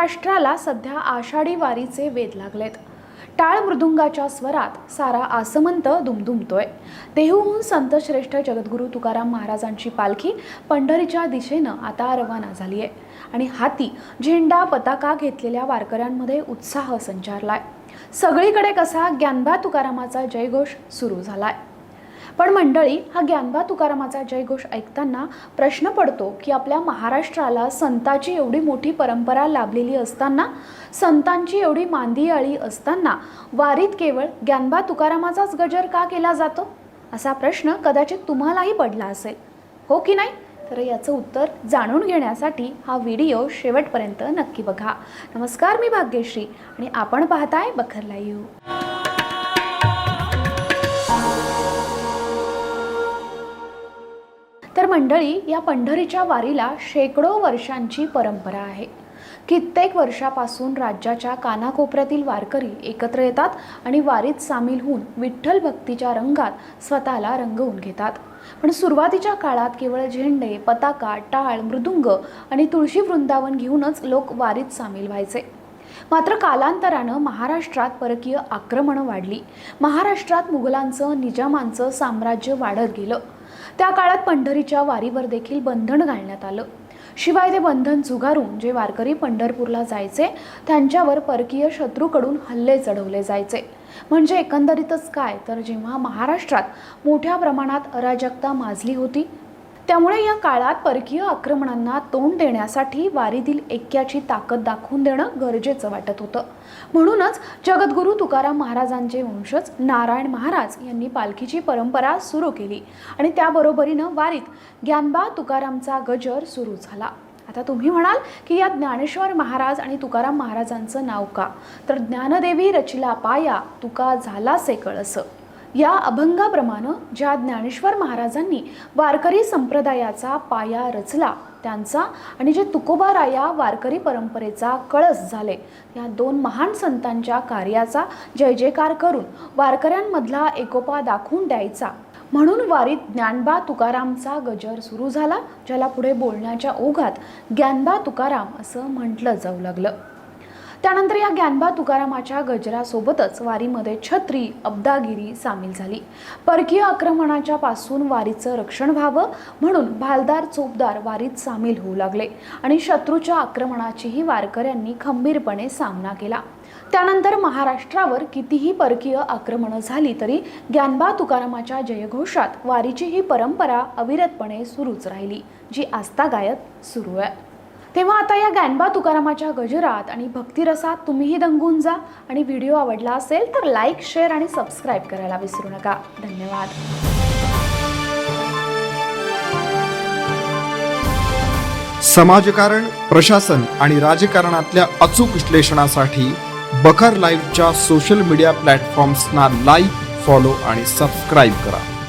महाराष्ट्राला सध्या आषाढी वारीचे वेध लागलेत. टाळ मृदुंगाच्या स्वरात सारा आसमंत दुमदुमतोय. देहूहून संत श्रेष्ठ जगद्गुरू तुकाराम महाराजांची पालखी पंढरीच्या दिशेनं आता रवाना झाली आहे आणि हाती झेंडा पताका घेतलेल्या वारकऱ्यांमध्ये उत्साह संचारलाय. सगळीकडे कसा ज्ञानबा तुकारामाचा जयघोष सुरू झालाय. पण मंडळी हा ज्ञानबा तुकारामाचा जयघोष ऐकताना प्रश्न पडतो की आपल्या महाराष्ट्राला संताची एवढी मोठी परंपरा लाभलेली असताना संतांची एवढी मांदियाळी असताना वारीत केवळ ज्ञानबा तुकारामाचाच गजर का केला जातो? असा प्रश्न कदाचित तुम्हालाही पडला असेल. हो की नाही? तर याचं उत्तर जाणून घेण्यासाठी हा व्हिडिओ शेवटपर्यंत नक्की बघा. नमस्कार मी भाग्यश्री आणि आपण पाहताय बखरला येऊ मंडळी या पंढरीच्या वारीला शेकडो वर्षांची परंपरा आहे. कित्येक वर्षापासून राज्याच्या कानाकोपऱ्यातील वारकरी एकत्र येतात आणि वारीत सामील होऊन विठ्ठल भक्तीच्या रंगात स्वतःला रंगवून घेतात. पण सुरुवातीच्या काळात केवळ झेंडे पताका टाळ मृदुंग आणि तुळशी वृंदावन घेऊनच लोक वारीत सामील व्हायचे. मात्र कालांतरानं महाराष्ट्रात परकीय आक्रमणं वाढली. महाराष्ट्रात मुघलांचं निजामांचं साम्राज्य वाढत गेलं. त्या काळात पंढरीच्या वारीवर देखील बंधन घालण्यात आलं. शिवाय ते बंधन झुगारून जे वारकरी पंढरपूरला जायचे त्यांच्यावर परकीय शत्रूकडून हल्ले चढवले जायचे. म्हणजे एकंदरीतच काय? तर जेव्हा महाराष्ट्रात मोठ्या प्रमाणात अराजकता माजली होती त्यामुळे या काळात परकीय आक्रमणांना तोंड देण्यासाठी वारीतील ऐक्याची ताकद दाखवून देणं गरजेचं वाटत होतं. म्हणूनच जगद्गुरू तुकाराम महाराजांचे वंशज नारायण महाराज यांनी पालखीची परंपरा सुरू केली आणि त्याबरोबरीनं वारीत ज्ञानबा तुकारामचा गजर सुरू झाला. आता तुम्ही म्हणाल की या ज्ञानेश्वर महाराज आणि तुकाराम महाराजांचं नाव का? तर ज्ञानदेवी रचिला पाया तुका झाला से कळसं. या अभंगाप्रमाणे ज्या ज्ञानेश्वर महाराजांनी वारकरी संप्रदायाचा पाया रचला त्यांचा आणि जे तुकोबाराया वारकरी परंपरेचा कळस झाले या दोन महान संतांच्या कार्याचा जय जयकार करून वारकऱ्यांमधला एकोपा दाखवून द्यायचा. म्हणून वारीत ज्ञानबा तुकारामचा गजर सुरू झाला ज्याला पुढे बोलण्याच्या ओघात ज्ञानबा तुकाराम असं म्हटलं जाऊ लागलं. त्यानंतर या ज्ञानबा तुकारामाच्या गजरासोबतच वारीमध्ये छत्री अब्दागिरी सामील झाली. परकीय आक्रमणाच्या पासून वारीचं रक्षण व्हावं म्हणून भालदार चोपदार वारीत सामील होऊ लागले आणि शत्रूच्या आक्रमणाचीही वारकऱ्यांनी खंबीरपणे सामना केला. त्यानंतर महाराष्ट्रावर कितीही परकीय आक्रमणं झाली तरी ज्ञानबा तुकारामाच्या जयघोषात वारीची ही परंपरा अविरतपणे सुरूच राहिली जी आस्थागायत सुरू आहे. तेव्हा आता या गॅनबा तुकारामाच्या गजरात आणि भक्तिरसात तुम्हीही दंगून जा. आणि व्हिडिओ आवडला असेल तर लाईक शेअर आणि सबस्क्राईब करायला विसरू नका. धन्यवाद. समाजकारण प्रशासन आणि राजकारणातल्या अचूक विश्लेषणासाठी बखर लाईव्हच्या सोशल मीडिया प्लॅटफॉर्म्सना लाईक फॉलो आणि सबस्क्राईब करा.